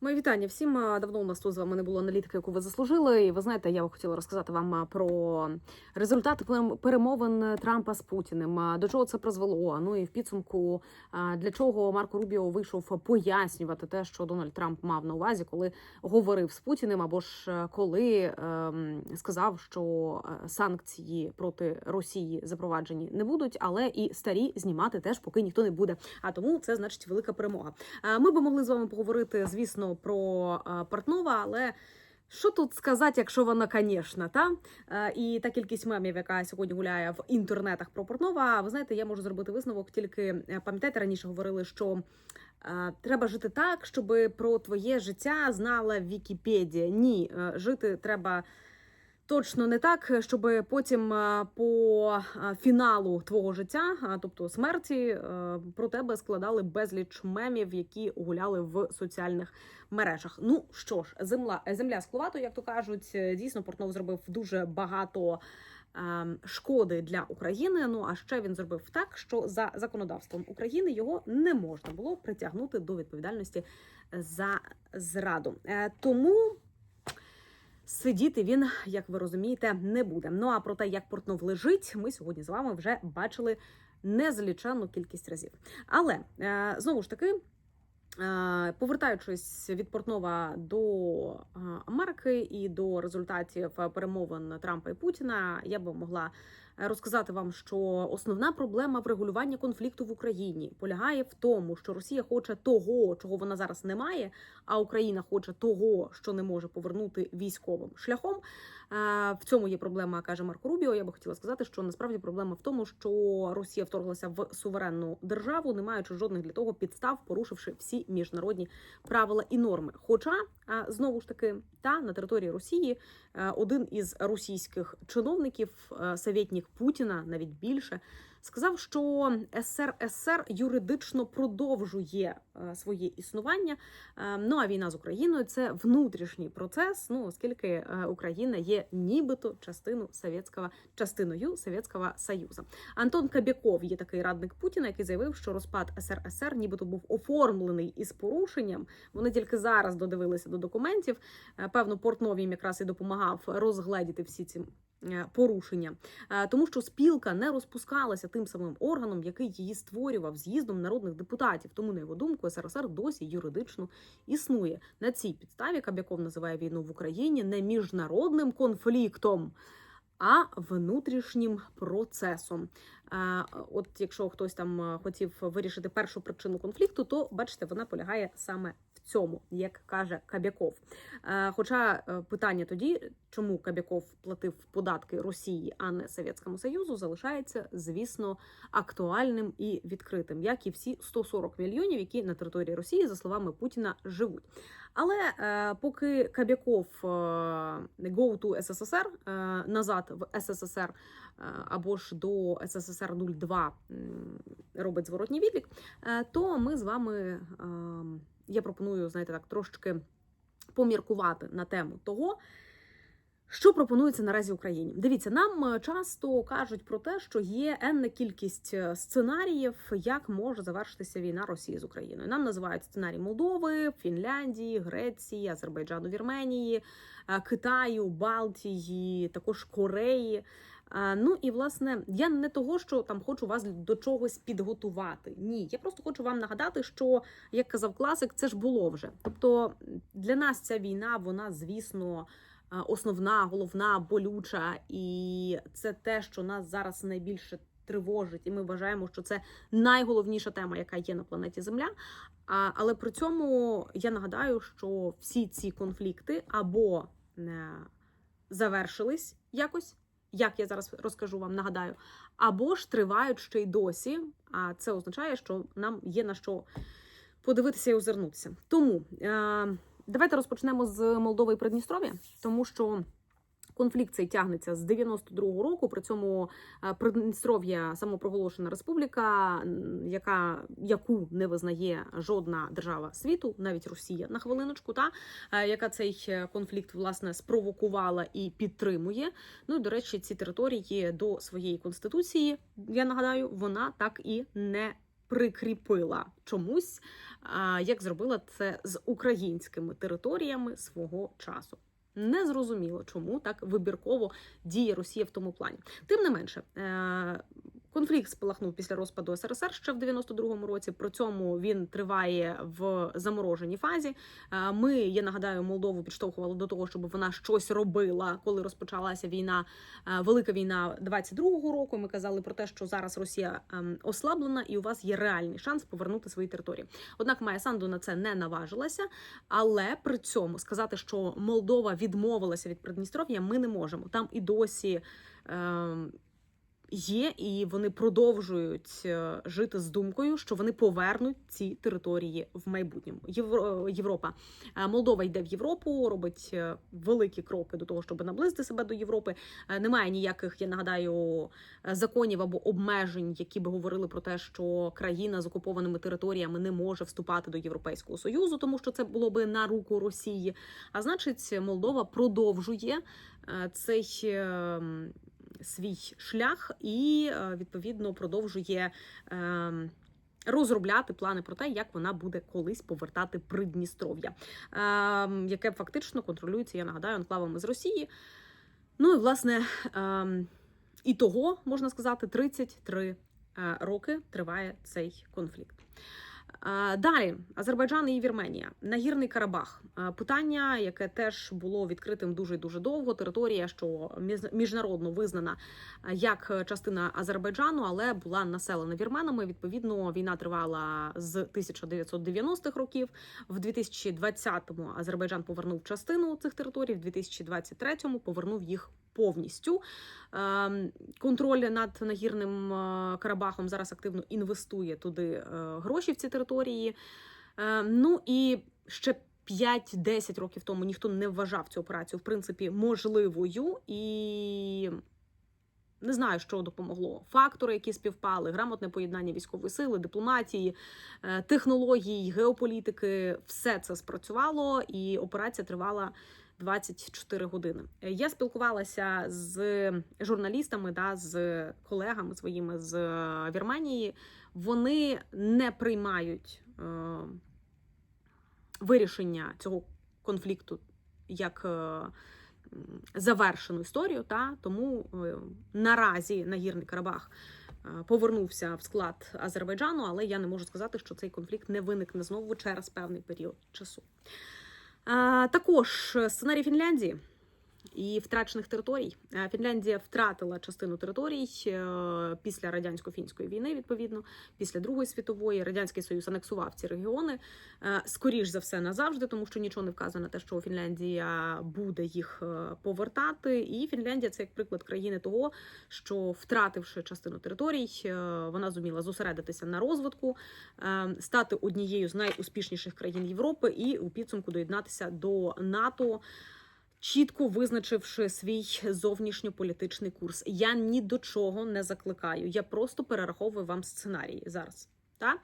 Мої вітання всім. Давно у нас тут з вами не було аналітики, яку ви заслужили. І ви знаєте, я хотіла розказати вам про результати перемовин Трампа з Путіним. До чого це призвело? Ну і в підсумку для чого Марко Рубіо вийшов пояснювати те, що Дональд Трамп мав на увазі, коли говорив з Путіним, або ж е, коли ем, сказав, що е, санкції проти Росії запроваджені не будуть, але і старі знімати теж поки ніхто не буде. А тому це значить велика перемога. Ми би могли з вами поговорити, звісно, про е, Портнова, але. Що тут сказати, якщо вона, звісно, та і та кількість мемів, яка сьогодні гуляє в інтернетах про Портнова, ви знаєте, я можу зробити висновок. Тільки е, пам'ятаєте, раніше говорили, що треба жити так, щоб про твоє життя знала Вікіпедія. Ні, е, жити треба точно не так, щоб потім е, по е, фіналу твого життя, а, тобто смерті, е, про тебе складали безліч мемів, які гуляли в соціальних мережах. Ну що ж, земля земля скловато, як то кажуть, Е, дійсно Портнов зробив дуже багато. Шкоди для України. Ну а ще він зробив так, що за законодавством України його не можна було притягнути до відповідальності за зраду. Е, Тому сидіти він, як ви розумієте, не буде. Ну а про те, як Портнов лежить, ми сьогодні з вами вже бачили незліченну кількість разів. Але е, знову ж таки. Е, Повертаючись від Портнова до е, Америки і до результатів перемовин Трампа і Путіна, я би могла розказати вам, що основна проблема врегулювання конфлікту в Україні полягає в тому, що Росія хоче того, чого вона зараз не має, а Україна хоче того, що не може повернути військовим шляхом. Е, В цьому є проблема, каже Марко Рубіо. Я би хотіла сказати, що насправді проблема в тому, що Росія вторглася в суверенну державу, не маючи жодних для того підстав, порушивши всі міжнародні правила і норми. Хоча знову ж таки, та на території Росії е, один із російських чиновників, е, советник Путіна, навіть більше. Сказав, що СРСР юридично продовжує е, своє існування. Е, Ну а війна з Україною це внутрішній процес. Ну оскільки е, Україна є нібито частину совєтського частиною Совєтського Союзу. Антон Кабяков є такий радник Путіна, який заявив, що розпад СРСР нібито був оформлений із порушенням. Вони тільки зараз додивилися до документів. Певно, Портнов їм якраз і допомагав розгледіти всі ці. Е, Порушення, Е, тому що спілка не розпускалася тим самим органом, який її створював з'їздом народних депутатів. Тому на його думку СРСР досі юридично існує. На цій підставі Кабяков називає війну в Україні не міжнародним конфліктом. А внутрішнім процесом. Е, От якщо хтось там хотів вирішити першу причину конфлікту, то бачите, вона полягає саме цьому, як каже Кабяков. Е, Хоча е, питання тоді, чому Кабяков платив податки Росії, а не Совєтському Союзу, залишається, звісно, актуальним і відкритим, як і всі 140 мільйонів, які на території Росії, за словами Путіна, живуть. Але е, поки Кабяков go to СССР назад в СССР або ж до СССР 02 м, робить зворотній відлік, то ми з вами е, я пропоную, знаєте, так трошечки поміркувати на тему того. Що пропонується наразі Україні? Дивіться, нам е, часто кажуть про те, що є енна кількість е, сценаріїв, як може завершитися війна Росії з Україною. Нам називають сценарій Молдови, Фінляндії, Греції, Азербайджану, Вірменії, е, Китаю, Балтії, також Кореї. Ну і власне я не того, що там хочу вас до чогось підготувати. Ні, я просто хочу вам нагадати, що як казав класик, це ж було вже. Тобто для нас ця війна, вона звісно основна, головна, болюча, і це те, що нас зараз найбільше тривожить, і ми вважаємо, що це найголовніша тема, яка є на планеті Земля. А, але при цьому я нагадаю, що всі ці конфлікти або е, завершились якось. Як я зараз розкажу вам, нагадаю, або ж тривають ще й досі. А це означає, що нам є на що подивитися і озирнутися. Тому е, давайте розпочнемо з Молдови і Придністров'я, тому що конфлікт цей тягнеться з 92-го року. При цьому е, Придністров'я самопроголошена республіка, яка яку не визнає жодна держава світу, навіть Росія на хвилиночку, та е, яка цей е, конфлікт власне спровокувала і підтримує. Ну і до речі, ці території до своєї конституції, я нагадаю, вона так і не прикріпила чомусь, як зробила це з українськими територіями свого часу. Не зрозуміло, чому так вибірково діє Росія в тому плані. Тим не менше, е, конфлікт спалахнув після розпаду СРСР ще в 92-му році. При цьому він триває в замороженій фазі. Е, Ми, я нагадаю, Молдову підштовхували до того, щоб вона щось робила, коли розпочалася війна, е, велика війна 22-го року. Ми казали про те, що зараз Росія ем, ослаблена, і у вас є реальний шанс повернути свої території. Однак Майя Санду на це не наважилася. Але при цьому сказати, що Молдова відмовилася від Придністров'я, ми не можемо. Там і досі. Є, і вони продовжують е, жити з думкою, що вони повернуть ці території в майбутньому. Євро, Європа, Е, Молдова йде в Європу, робить е, великі кроки до того, щоб наблизити себе до Європи. Е, Немає ніяких, я нагадаю, е, законів або обмежень, які би говорили про те, що країна з окупованими територіями не може вступати до Європейського союзу, тому що це було би на руку Росії. А значить, Молдова продовжує е, цей. Свій шлях і е, відповідно продовжує е, розробляти плани про те, як вона буде колись повертати Придністров'я, е, яке фактично контролюється, я нагадаю, анклавами з Росії. Ну і власне е, і того можна сказати 33 е, роки триває цей конфлікт. Далі Азербайджан і Вірменія, Нагірний Карабах. Питання, яке теж було відкритим дуже дуже довго. Територія, що між- міжнародно визнана як частина Азербайджану, але була населена вірменами. Відповідно, війна тривала з 1990-х років. В 2020-му Азербайджан повернув частину цих територій, в 2023-му повернув їх повністю. Ем, Контроль над нагірним е, Карабахом зараз активно інвестує туди е, гроші в ці території. Е, Ну і ще 5-10 років тому ніхто не вважав цю операцію в принципі можливою і. Не знаю, що допомогло. Фактори, які співпали, грамотне поєднання військової сили, дипломатії, е, технологій, геополітики все це спрацювало, і операція тривала 24 години. Я спілкувалася з журналістами, да, з колегами своїми з е, Вірменії. Вони не приймають е, вирішення цього конфлікту як е, завершену історію. Та тому е, наразі Нагірний Карабах е, повернувся в склад Азербайджану, але я не можу сказати, що цей конфлікт не виникне знову через певний період часу. Також сценарій Фінляндії і втрачених територій. Е, Фінляндія втратила частину територій е, після радянсько-фінської війни. Відповідно, після Другої світової радянський союз анексував ці регіони. Е, Скоріш за все назавжди, тому що нічого не вказано те, що Фінляндія буде їх повертати. І Фінляндія це як приклад країни того, що втративши частину територій, вона зуміла зосередитися на розвитку, стати однією з найуспішніших країн Європи і у підсумку доєднатися до НАТО. Чітко визначивши свій зовнішньополітичний курс, я ні до чого не закликаю. Я просто перераховую вам сценарії зараз. Та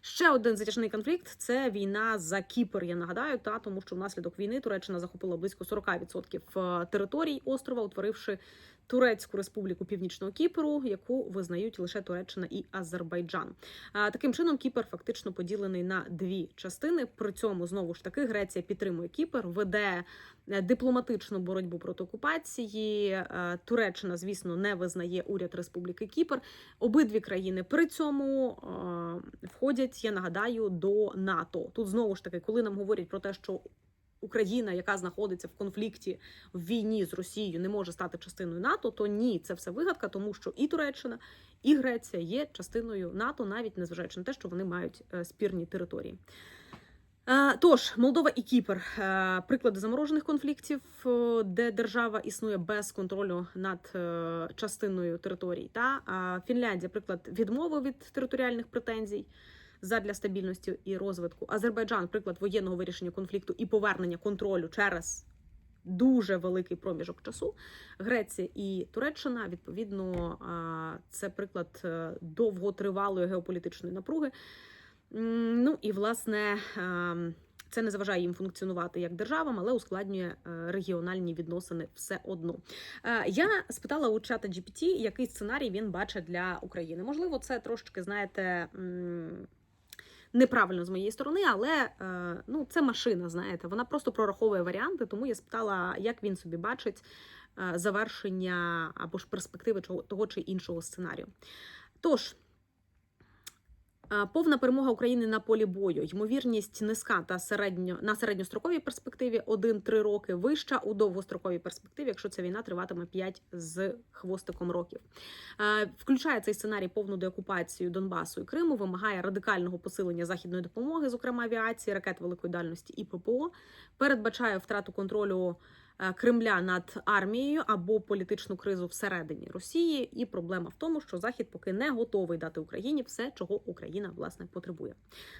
ще один затяжний конфлікт це війна за Кіпр. Я нагадаю, та тому що внаслідок війни Туреччина захопила близько 40% територій острова, утворивши Турецьку республіку Північного Кіпру, яку визнають лише Туреччина і Азербайджан. Таким чином, Кіпр фактично поділений на дві частини. При цьому знову ж таки Греція підтримує Кіпр, веде е, дипломатичну боротьбу проти окупації. Е, Туреччина, звісно, не визнає уряд Республіки Кіпр. Обидві країни при цьому е, входять, я нагадаю, до НАТО. Тут знову ж таки, коли нам говорять про те, що Україна, яка знаходиться в конфлікті в війні з Росією, не може стати частиною НАТО, то ні, це все вигадка, тому що і Туреччина, і Греція є частиною НАТО, навіть незважаючи на те, що вони мають е, спірні території. Е, Тож, Молдова і Кіпр е, приклади заморожених конфліктів, де держава існує без контролю над частиною територій. Та Фінляндія, приклад відмови від територіальних претензій задля стабільності і розвитку. Азербайджан, приклад воєнного вирішення конфлікту і повернення контролю через дуже великий проміжок часу. Греція і Туреччина, відповідно, це приклад е, довготривалої геополітичної напруги. Ну і власне ем, Це не заважає їм функціонувати як державам, але ускладнює е, регіональні відносини все одно. Е, Я спитала у чата GPT, який сценарій він бачить для України. Можливо, це трошечки, знаєте. Неправильно з моєї сторони, але е, ну це машина. Знаєте, вона просто прораховує варіанти. Тому я спитала, як він собі бачить е, завершення або ж перспективи чого- того чи іншого сценарію. Тож. Повна перемога України на полі бою, ймовірність низька та середньо на середньостроковій перспективі 1-3 роки, вища у довгостроковій перспективі, якщо ця війна триватиме 5 з хвостиком років. Включає цей сценарій повну деокупацію Донбасу і Криму, вимагає радикального посилення західної допомоги, зокрема авіації, ракет великої дальності і ППО, передбачає втрату контролю. Е, Кремля над армією або політичну кризу всередині Росії, і проблема в тому, що Захід поки не готовий дати Україні все, чого Україна власне потребує.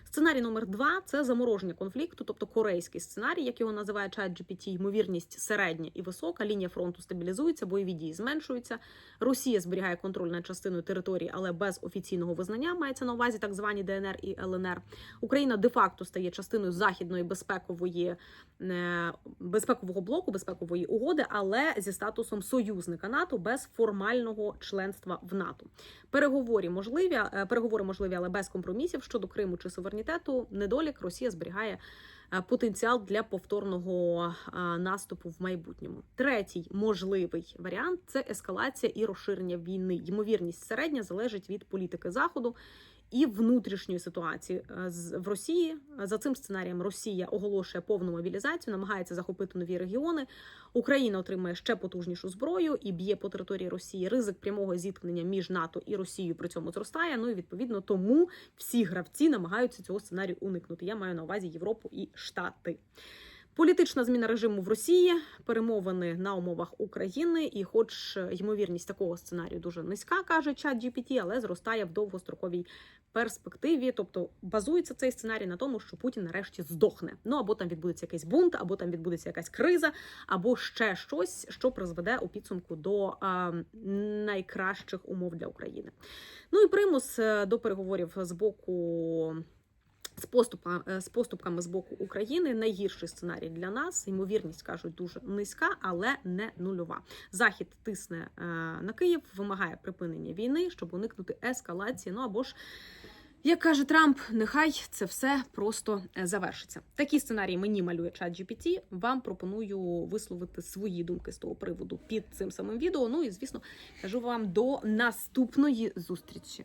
Сценарій номер два це замороження конфлікту, тобто корейський сценарій, як його називає ChatGPT, ймовірність середня і висока. Лінія фронту стабілізується, бойові дії зменшуються. Росія зберігає контроль над частиною території, але без офіційного визнання мається на увазі так звані ДНР і ЛНР. Україна де-факто стає частиною західної безпекової е, безпекового блоку, безпекової угоди, але зі статусом союзника НАТО без формального членства в НАТО. Переговорі можливі, е, переговори можливі, але без компромісів щодо Криму чи суверенітету. Недолік Росія зберігає е, потенціал для повторного е, наступу в майбутньому. Третій можливий варіант це ескалація і розширення війни. Ймовірність середня залежить від політики заходу. І внутрішньої ситуації Е, в Росії за цим сценарієм Росія оголошує повну мобілізацію, намагається захопити нові регіони. Україна отримає ще потужнішу зброю і б'є по території Росії. Ризик прямого зіткнення між НАТО і Росією при цьому зростає. Ну і відповідно тому всі гравці намагаються цього сценарію уникнути. Я маю на увазі Європу і Штати. Політична зміна режиму в Росії, перемовини на умовах України, і, хоч е, ймовірність такого сценарію дуже низька, каже чат GPT, але зростає в довгостроковій перспективі. Тобто базується цей сценарій на тому, що Путін нарешті здохне. Ну або там відбудеться якийсь бунт, або там відбудеться якась криза, або ще щось, що призведе у підсумку до а, найкращих умов для України. Ну і примус е, до переговорів з боку. З поступа е, з поступками з боку України найгірший сценарій для нас. Ймовірність кажуть дуже низька, але не нульова. Захід тисне е, на Київ, вимагає припинення війни, щоб уникнути ескалації. Ну або ж як каже Трамп, нехай це все просто е, завершиться. Такі сценарії мені малює чат GPT. Вам пропоную висловити свої думки з того приводу під цим самим відео. Ну і звісно, кажу вам до наступної зустрічі.